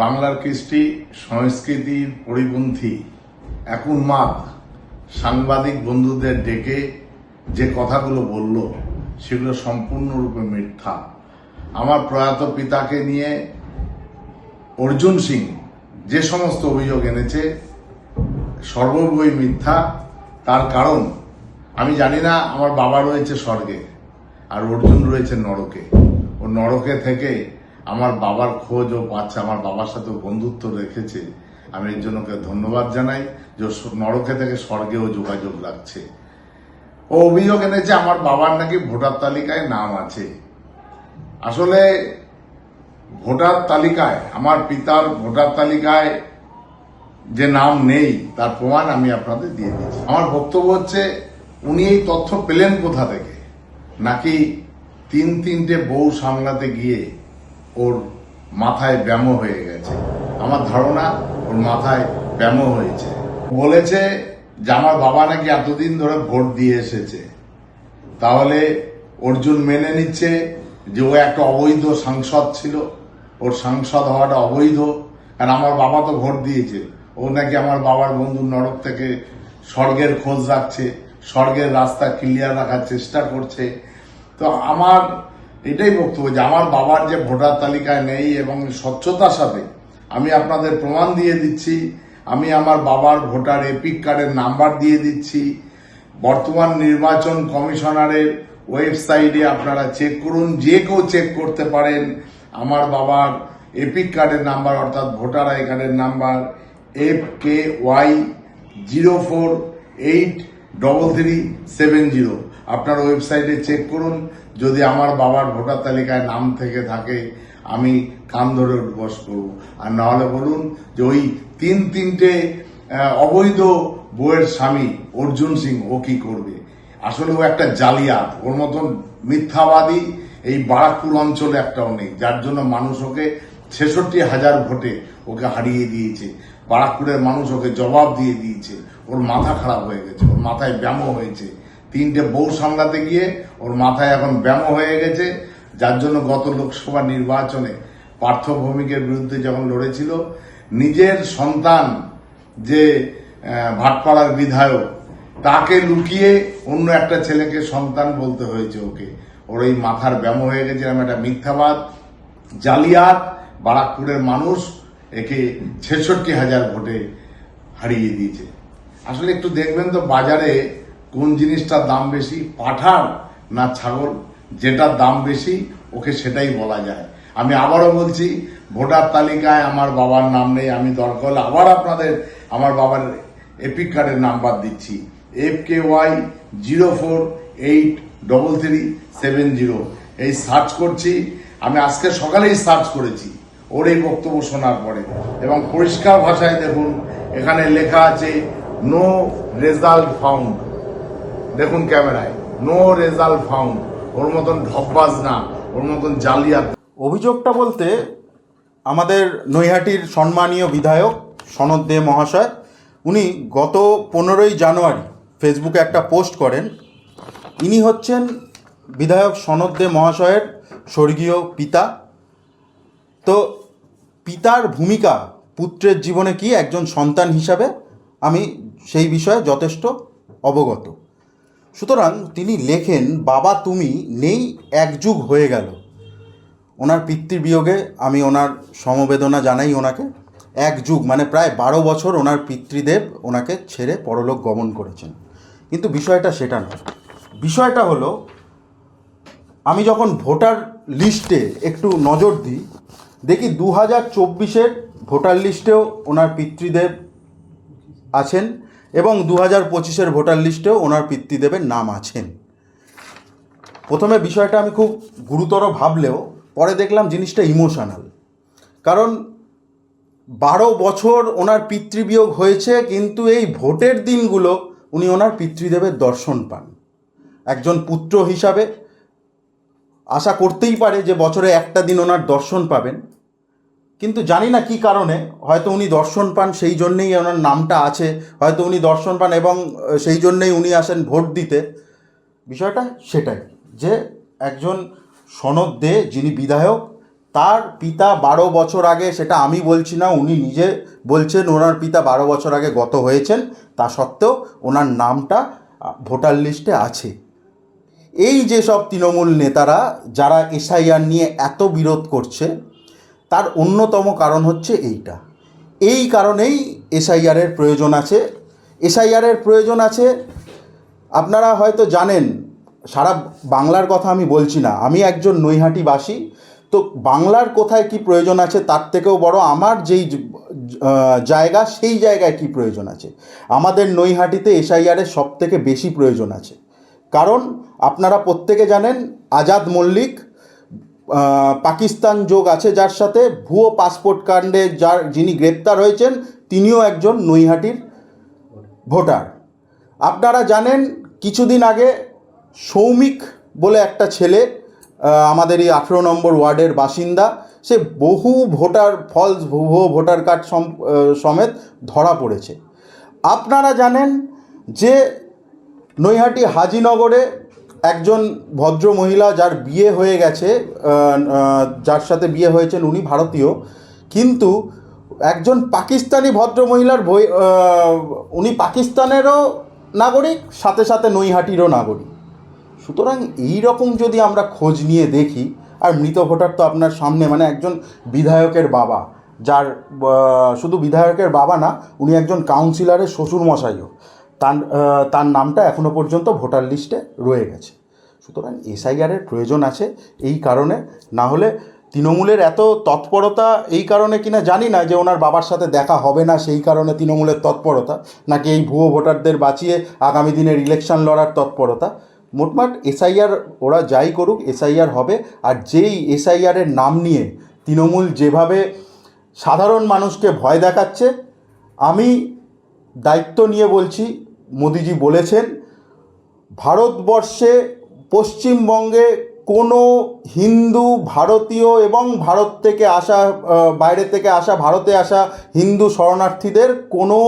বাংলার কৃষ্টি সংস্কৃতির পরিপন্থী এক উন্মাদ সাংবাদিক বন্ধুদের ডেকে যে কথাগুলো বলল, সেগুলো সম্পূর্ণরূপে মিথ্যা। আমার প্রয়াত পিতাকে নিয়ে অর্জুন সিং যে সমস্ত অভিযোগ এনেছে সর্ববই মিথ্যা। তার কারণ, আমি জানি না, আমার বাবা রয়েছে স্বর্গে, আর অর্জুন রয়েছে নরকে। ও নরকে থেকে আমার বাবার খোঁজ ও পাচ্ছে আমার বাবার সাথে বন্ধুত্ব রেখেছে। আমি এর জন্য ধন্যবাদ জানাই যে নরকে থেকে স্বর্গেও যোগাযোগ রাখছে। ও অভিযোগ এনেছে আমার বাবার নাকি ভোটার তালিকায় নাম আছে। আসলে ভোটার তালিকায়, আমার পিতার ভোটার তালিকায় যে নাম নেই, তার প্রমাণ আমি আপনাদের দিয়ে দিচ্ছি। আমার বক্তব্য হচ্ছে, উনি এই তথ্য পেলেন কোথা থেকে? নাকি তিন তিনটে বউ সামলাতে গিয়ে ওর মাথায় ব্যামো হয়ে গেছে। আমার ধারণা, ওর মাথায় ব্যামো হয়েছে। বলেছে যে আমার বাবা নাকি এতদিন ধরে ভোট দিয়ে এসেছে। তাহলে অর্জুন মেনে নিচ্ছে যে ও একটা অবৈধ সাংসদ ছিল। ওর সাংসদ হওয়াটা অবৈধ। কারণ আমার বাবা তো ভোট দিয়েছে। ও নাকি আমার বাবার বন্ধু নরক থেকে স্বর্গের খোঁজ রাখছে, স্বর্গের রাস্তা ক্লিয়ার রাখার চেষ্টা করছে। তো আমার এটাই বক্তব্য যে আমার বাবার যে ভোটার তালিকায় নেই এবং স্বচ্ছতার সাথে আমি আপনাদের প্রমাণ দিয়ে দিচ্ছি, আমি আমার বাবার ভোটার এপিক কার্ডের নাম্বার দিয়ে দিচ্ছি। বর্তমান নির্বাচন কমিশনারের ওয়েবসাইটে আপনারা চেক করুন, যে কেউ চেক করতে পারেন, আমার বাবার এপিক কার্ডের নাম্বার অর্থাৎ ভোটার আই কার্ডের number F K Y zero four eight double three seven zero আপনার ওয়েবসাইটে চেক করুন যদি আমার বাবার ভোটার তালিকায় নাম থেকে থাকে, আমি কান ধরে উদ্বাস করব। আর নাহলে বলুন যে ওই তিন তিনটে অবৈধ বইয়ের স্বামী অর্জুন সিং, ও কি করবে? আসলে ও একটা জালিয়াত। ওর মতন মিথ্যাবাদী এই বারাকপুর অঞ্চলে একটাও নেই, যার জন্য মানুষ ওকে ছেষট্টি হাজার ভোটে ওকে হারিয়ে দিয়েছে। বারাকপুরের মানুষ ওকে জবাব দিয়ে দিয়েছে। ওর মাথা খারাপ হয়ে গেছে, ওর মাথায় ব্যামো হয়েছে। তিনটে বউ সামলাতে গিয়ে ওর মাথায় এখন ব্যামো হয়ে গেছে, যার জন্য গত লোকসভা নির্বাচনে পার্থ ভৌমিকের বিরুদ্ধে যখন লড়েছিল, নিজের সন্তান যে ভাটপাড়ার বিধায়ক, তাকে লুকিয়ে অন্য একটা ছেলেকে সন্তান বলতে হয়েছে ওকে। ওর এই মাথার ব্যামো হয়ে গেছে এরকম একটা মিথ্যাবাদ। জালিয়াত, বারাকপুরের মানুষ একে ছেষট্টি হাজার ভোটে হারিয়ে দিয়েছে। আসলে একটু দেখবেন তো বাজারে কোন জিনিসটার দাম বেশি পাঠার না ছাগল, যেটার দাম বেশি, ওকে সেটাই বলা যায়। আমি আবারও বলছি, ভোটার তালিকায় আমার বাবার নাম নেই, আমি দরকার হলে আবার আপনাদের, আমার বাবার এপিক কার্ডের নাম্বার দিচ্ছি। F K Y zero four eight double three seven zero এই সার্চ করছি, আমি আজকে সকালেই সার্চ করেছি, ওর এই বক্তব্য শোনার পরে। এবং পরিষ্কার ভাষায় দেখুন, এখানে লেখা আছে নো রেজাল্ট ফাউন্ড দেখুন ক্যামেরায়। নো রেজাল্ট ফাউন্ড ওর মতন ঢপবাজ না। ওর মতন জালিয়াত। অভিযোগটা বলতে আমাদের নৈহাটির সম্মানীয় বিধায়ক সনদ দে মহাশয়, উনি গত পনেরোই জানুয়ারি ফেসবুকে একটা পোস্ট করেন। ইনি হচ্ছেন বিধায়ক সনদ দে মহাশয়ের স্বর্গীয় পিতা। তো পিতার ভূমিকা পুত্রের জীবনে কি একজন সন্তান হিসাবে? আমি সেই বিষয়ে যথেষ্ট অবগত। সুতরাং তিনি লেখেন, বাবা, তুমি নেই, এক যুগ হয়ে গেল। ওনার পিতৃবিয়োগে আমি ওনার সমবেদনা জানাই ওনাকে। এক যুগ মানে প্রায় বারো বছর ওনার পিতৃদেব ওনাকে ছেড়ে পরলোক গমন করেছেন। কিন্তু বিষয়টা সেটা নয়। বিষয়টা হলো, আমি যখন ভোটার লিস্টে একটু নজর দিই, দেখি দু হাজার চব্বিশের ভোটার লিস্টেও ওনার পিতৃদেব আছেন। এবং দু হাজার পঁচিশের ভোটার লিস্টেও ওনার পিতৃদেবের নাম আছেন। প্রথমে বিষয়টা আমি খুব গুরুতর ভাবলেও পরে দেখলাম জিনিসটা ইমোশনাল। কারণ বারো বছর ওনার পিতৃবিয়োগ হয়েছে, কিন্তু এই ভোটের দিনগুলো উনি ওনার পিতৃদেবের দর্শন পান। একজন পুত্র হিসাবে আশা করতেই পারে যে বছরে একটা দিন ওনার দর্শন পাবেন। কিন্তু জানি না কি কারণে, হয়তো উনি দর্শন পান সেই জন্যেই ওনার নামটা আছে, হয়তো উনি দর্শন পান এবং সেই জন্যেই উনি আসেন ভোট দিতে। বিষয়টা সেটাই যে একজন সনদ দে যিনি বিধায়ক, তার পিতা বারো বছর আগে, সেটা আমি বলছি না, উনি নিজে বলছেন ওনার পিতা বারো বছর আগে গত হয়েছেন, তা সত্ত্বেও ওনার নামটা ভোটার লিস্টে আছে। এই যে সব তৃণমূল নেতারা, যারা এসআইআর নিয়ে এত বিরোধ করছে তার অন্যতম কারণ হচ্ছে এইটা। এই কারণেই এসআইআরের প্রয়োজন আছে। এসআইআরের প্রয়োজন আছে, আপনারা হয়তো জানেন, সারা বাংলার কথা আমি বলছি না, আমি একজন নৈহাটিবাসী, তো বাংলার কোথায় কি প্রয়োজন আছে তার থেকেও বড়, আমার যেই জায়গা সেই জায়গায় কি প্রয়োজন আছে। আমাদের নৈহাটিতে এসআইআরের সব থেকে বেশি প্রয়োজন আছে। কারণ আপনারা প্রত্যেকে জানেন, আজাদ মল্লিক পাকিস্তান যোগ আছে, যার সাথে ভুয়ো পাসপোর্ট কাণ্ডে যার যিনি গ্রেপ্তার হয়েছেন, তিনিও একজন নৈহাটির ভোটার। আপনারা জানেন, কিছুদিন আগে সৌমিক বলে একটা ছেলে আমাদের এই আঠেরো নম্বর ওয়ার্ডের বাসিন্দা, সে বহু ভোটার ফলস ভুয়ো ভোটার কার্ড সম- সমেত ধরা পড়েছে। আপনারা জানেন যে নৈহাটি হাজিনগরে একজন ভদ্র মহিলা যার বিয়ে হয়ে গেছে যার সাথে বিয়ে হয়েছেন উনি ভারতীয়, কিন্তু একজন পাকিস্তানি ভদ্র মহিলার বই উনি পাকিস্তানেরও নাগরিক, সাথে সাথে নৈহাটিরও নাগরিক। সুতরাং এই রকম যদি আমরা খোঁজ নিয়ে দেখি, আর মৃত ভোটার তো আপনার সামনে মানে একজন বিধায়কের বাবা, যার শুধু বিধায়কের বাবা না, উনি একজন কাউন্সিলরের শ্বশুরমশাইও। তার তার নামটা এখনও পর্যন্ত ভোটার লিস্টে রয়ে গেছে। সুতরাং এসআইআরের প্রয়োজন আছে এই কারণে। না হলে তৃণমূলের এত তৎপরতা এই কারণে কিনা জানি না যে ওনার বাবার সাথে দেখা হবে না সেই কারণে তৃণমূলের তৎপরতা, নাকি এই ভুয়ো ভোটারদের বাঁচিয়ে আগামী দিনের ইলেকশন লড়ার তৎপরতা। মোটমাট এসআইআর ওরা যাই করুক, এসআইআর হবে। আর যেই এসআইআরের নাম নিয়ে তৃণমূল যেভাবে সাধারণ মানুষকে ভয় দেখাচ্ছে, আমি দায়িত্ব নিয়ে বলছি মোদিজি বলেছেন, ভারতবর্ষে পশ্চিমবঙ্গে কোনো হিন্দু ভারতীয় এবং ভারত থেকে আসা বাইরে থেকে আসা, ভারতে আসা হিন্দু শরণার্থীদের কোনো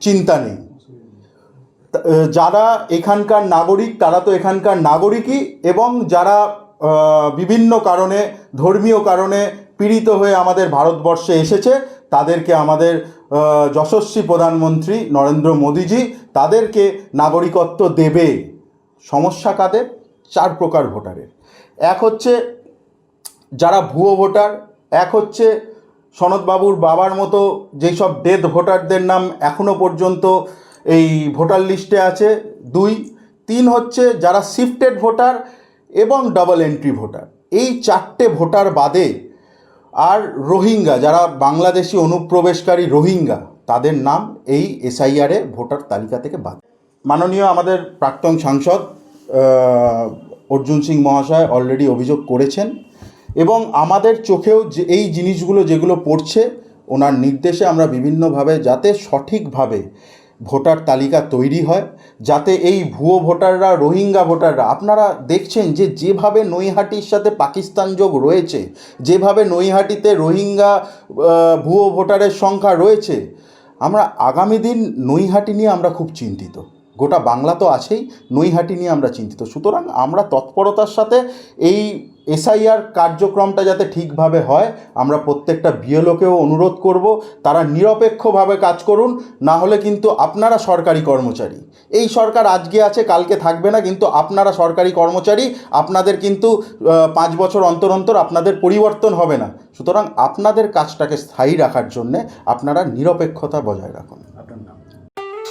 চিন্তা নেই। যারা এখানকার নাগরিক, তারা তো এখানকার নাগরিকই এবং যারা বিভিন্ন কারণে, ধর্মীয় কারণে পীড়িত হয়ে আমাদের ভারতবর্ষে এসেছে, তাদেরকে আমাদের যশস্বী প্রধানমন্ত্রী নরেন্দ্র মোদীজি তাদেরকে নাগরিকত্ব দেবে। সমস্যা কাদের? চার প্রকার ভোটারের। এক হচ্ছে যারা ভুয়ো ভোটার, এক হচ্ছে সনদবাবুর বাবার মতো যেই সব ডেথ ভোটারদের নাম এখনও পর্যন্ত এই ভোটার লিস্টে আছে। দুই, তিন হচ্ছে যারা শিফটেড ভোটার এবং ডাবল এন্ট্রি ভোটার। এই চারটে ভোটার বাদে আর রোহিঙ্গা, যারা বাংলাদেশি অনুপ্রবেশকারী রোহিঙ্গা, তাদের নাম এই এসআইআরে ভোটার তালিকা থেকে বাদ। মাননীয় আমাদের প্রাক্তন সাংসদ অর্জুন সিং মহাশয় অলরেডি অভিযোগ করেছেন এবং আমাদের চোখেও যে এই জিনিসগুলো যেগুলো পড়ছে, ওনার নির্দেশে আমরা বিভিন্নভাবে যাতে সঠিকভাবে ভোটার তালিকা তৈরি হয়, যাতে এই ভুয়ো ভোটাররা, রোহিঙ্গা ভোটাররা, আপনারা দেখছেন যে যেভাবে নৈহাটির সাথে পাকিস্তান যোগ রয়েছে, যেভাবে নৈহাটিতে রোহিঙ্গা ভুয়ো ভোটারের সংখ্যা রয়েছে, আমরা আগামী দিন নৈহাটি নিয়ে আমরা খুব চিন্তিত। গোটা বাংলা তো আছেই, নৈহাটি নিয়ে আমরা চিন্তিত। সুতরাং আমরা তৎপরতার সাথে এই এসআইআর কার্যক্রমটা যাতে ঠিকভাবে হয়, আমরা প্রত্যেকটা বিএলওকেও অনুরোধ করব, তারা নিরপেক্ষভাবে কাজ করুন, না হলে কিন্তু আপনারা সরকারি কর্মচারী। এই সরকার আজকে আছে, কালকে থাকবে না, কিন্তু আপনারা সরকারি কর্মচারী, আপনাদের কিন্তু পাঁচ বছর অন্তর অন্তর আপনাদের পরিবর্তন হবে না। সুতরাং আপনাদের কাজটাকে স্থায়ী রাখার জন্যে আপনারা নিরপেক্ষতা বজায় রাখুন।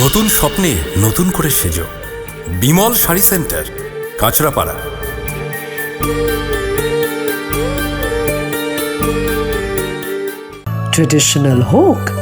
নতুন স্বপ্নে নতুন করে সেজ। বিমল শাড়ি সেন্টার কাঁচরাপাড়া। ট্রেডিশনাল হোক